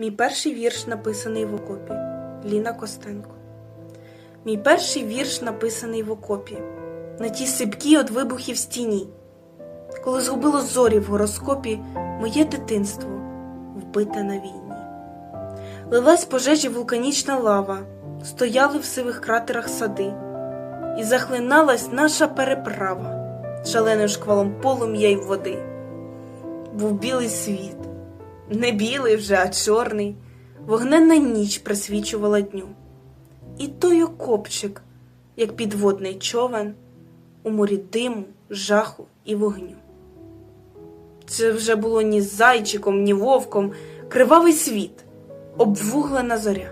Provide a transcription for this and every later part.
Мій перший вірш написаний в окопі. Ліна Костенко. Мій перший вірш написаний в окопі. На тій сипкій от вибухів стіні. Коли згубило зорі в гороскопі моє дитинство вбите на війні. Лилась пожежі вулканічна лава, стояли в сивих кратерах сади, і захлиналась наша переправа шаленим шквалом полум'я й води. Був білий світ, не білий вже, а чорний, вогненна ніч присвічувала дню. І той окопчик, як підводний човен, у морі диму, жаху і вогню. Це вже було ні зайчиком, ні вовком, кривавий світ, обвуглена зоря.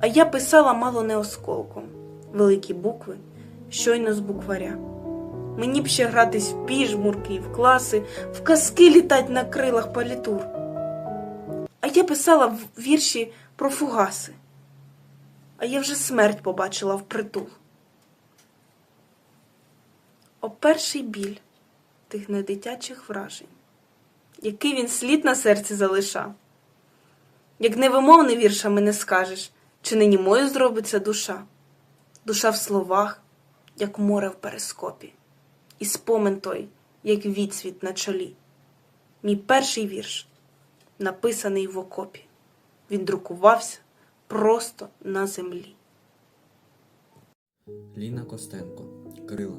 А я писала мало не осколком, великі букви, щойно з букваря. Мені б ще гратись в піжмурки, в класи, в казки літать на крилах палітур. Я писала вірші про фугаси, а я вже смерть побачила впритул. О перший біль тих недитячих вражень, який він слід на серці залишав. Як невимовне віршами не скажеш, чи не німою зробиться душа, душа в словах, як море в перископі, і спомин той, як відсвіт на чолі. Мій перший вірш, написаний в окопі, він друкувався просто на землі. Ліна Костенко. Крила.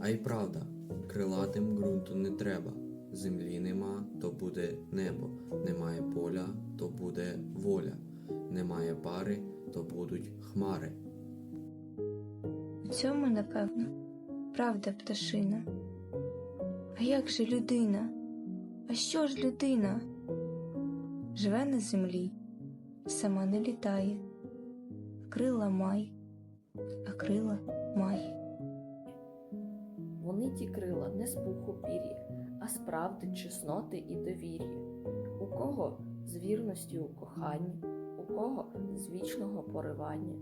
А й правда, крилатим ґрунту не треба. Землі нема, то буде небо. Немає поля, то буде воля. Немає пари, то будуть хмари. У цьому, напевно, правда пташина. А як же людина? А що ж людина? Живе на землі, сама не літає, крила має, а крила має. Вони ті крила не з пуху пір'я, а з правди, чесноти і довір'я. У кого з вірності у коханні, у кого з вічного поривання.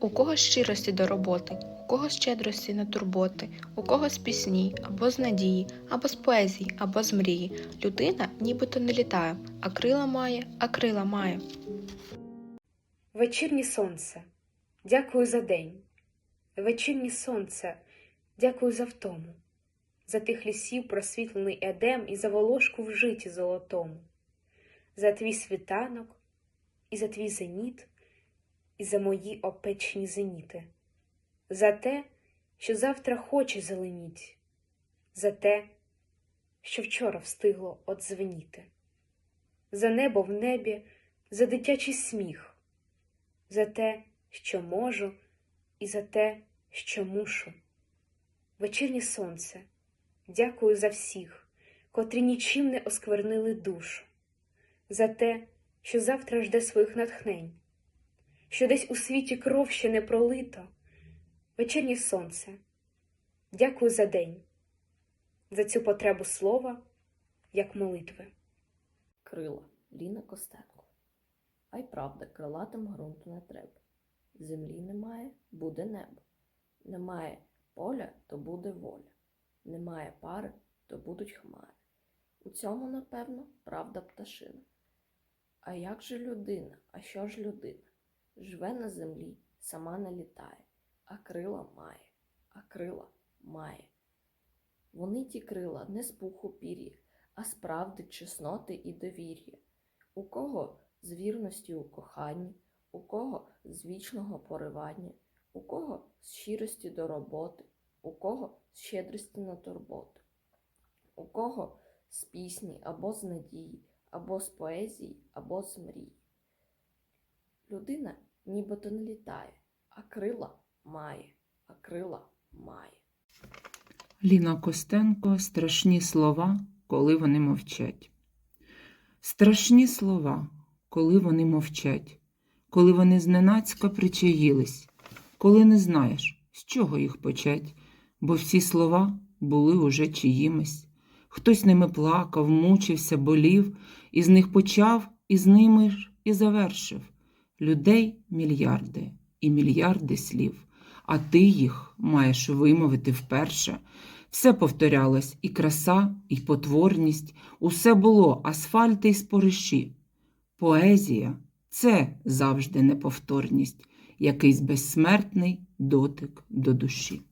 У кого з щирості до роботи, у кого щедрості на турботи, у кого з пісні, або з надії, або з поезії, або з мрії. Людина нібито не літає, а крила має, а крила має. Вечірнє сонце, дякую за день. Вечірнє сонце, дякую за втому, за тих лісів просвітлений едем і за волошку в житі золотому, за твій світанок і за твій зеніт, і за мої опечні зеніти, за те, що завтра хоче зеленіть, за те, що вчора встигло одзвеніти, за небо в небі, за дитячий сміх за те, що можу, і за те, що мушу. Вечірнє сонце, дякую за всіх, котрі нічим не осквернили душу, за те, що завтра жде своїх натхнень, що десь у світі кров ще не пролито. Вечірнє сонце, дякую за день, за цю потребу слова, як молитви. Крила Ліна Костенко. А й правда, крилатим ґрунту не треба. Землі немає, буде небо. Немає поля, то буде воля. Немає пари, то будуть хмари. У цьому, напевно, правда пташина. А як же людина? А що ж людина? Живе на землі, сама не літає, а крила має, а крила має. Вони ті крила не з пуху пір'я, а з правди, чесноти і довір'я. У кого з вірності у коханні, у кого з вічного поривання, у кого з щирості до роботи, у кого з щедрості на турботу, у кого з пісні або з надії, або з поезії, або з мрії. Людина нібито не літає, а крила має, а крила має. Ліна Костенко страшні слова, коли вони мовчать. Страшні слова, коли вони мовчать, коли вони зненацька причаїлись, коли не знаєш, з чого їх почать, бо всі слова були уже чиїмись. Хтось ними плакав, мучився, болів, і з них почав, і з ними ж і завершив. Людей мільярди і мільярди слів, а ти їх маєш вимовити вперше. Все повторялось і краса, і потворність, усе було асфальти й спориші. Поезія це завжди неповторність, якийсь безсмертний дотик до душі.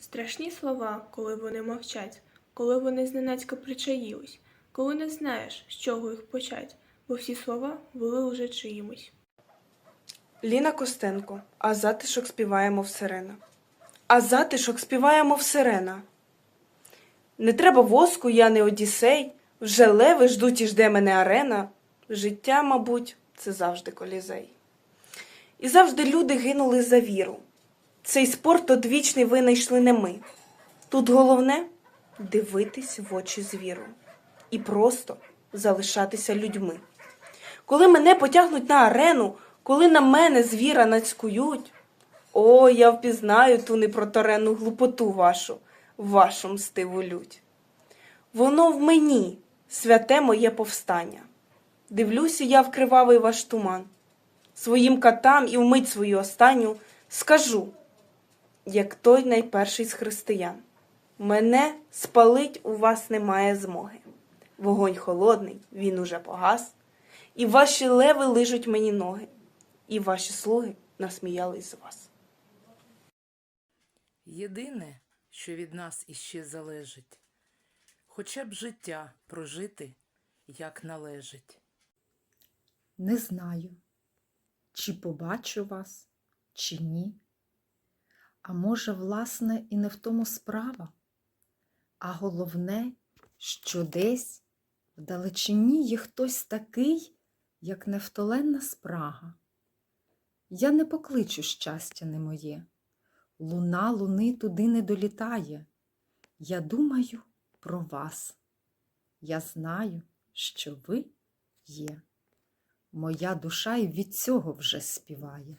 Страшні слова, коли вони мовчать, коли вони зненацька причаїлись, коли не знаєш, з чого їх почать, бо всі слова були уже чиїмось. Ліна Костенко, а затишок співаємо в сирена. А затишок співаємо в сирена. Не треба воску, я не одіссей, вже леви ждуть і жде мене арена. Життя, мабуть, це завжди колізей. І завжди люди гинули за віру. Цей спорт одвічний винайшли не ми. Тут головне дивитись в очі звіру і просто залишатися людьми. Коли мене потягнуть на арену, коли на мене звіра нацькують, о, я впізнаю ту непроторену глупоту вашу, вашу мстиву лють. Воно в мені, святе моє повстання. Дивлюся я в кривавий ваш туман. Своїм катам і вмить свою останню скажу, як той найперший з християн. Мене спалить у вас немає змоги. Вогонь холодний, він уже погас, і ваші леви лижуть мені ноги, і ваші слуги насміялись з вас. Єдине, що від нас іще залежить, хоча б життя прожити, як належить. Не знаю, чи побачу вас, чи ні. А може, власне, і не в тому справа, а головне, що десь вдалечині є хтось такий, як невтоленна спрага. Я не покличу щастя не моє, луна луни туди не долітає. Я думаю про вас. Я знаю, що ви є. Моя душа й від цього вже співає.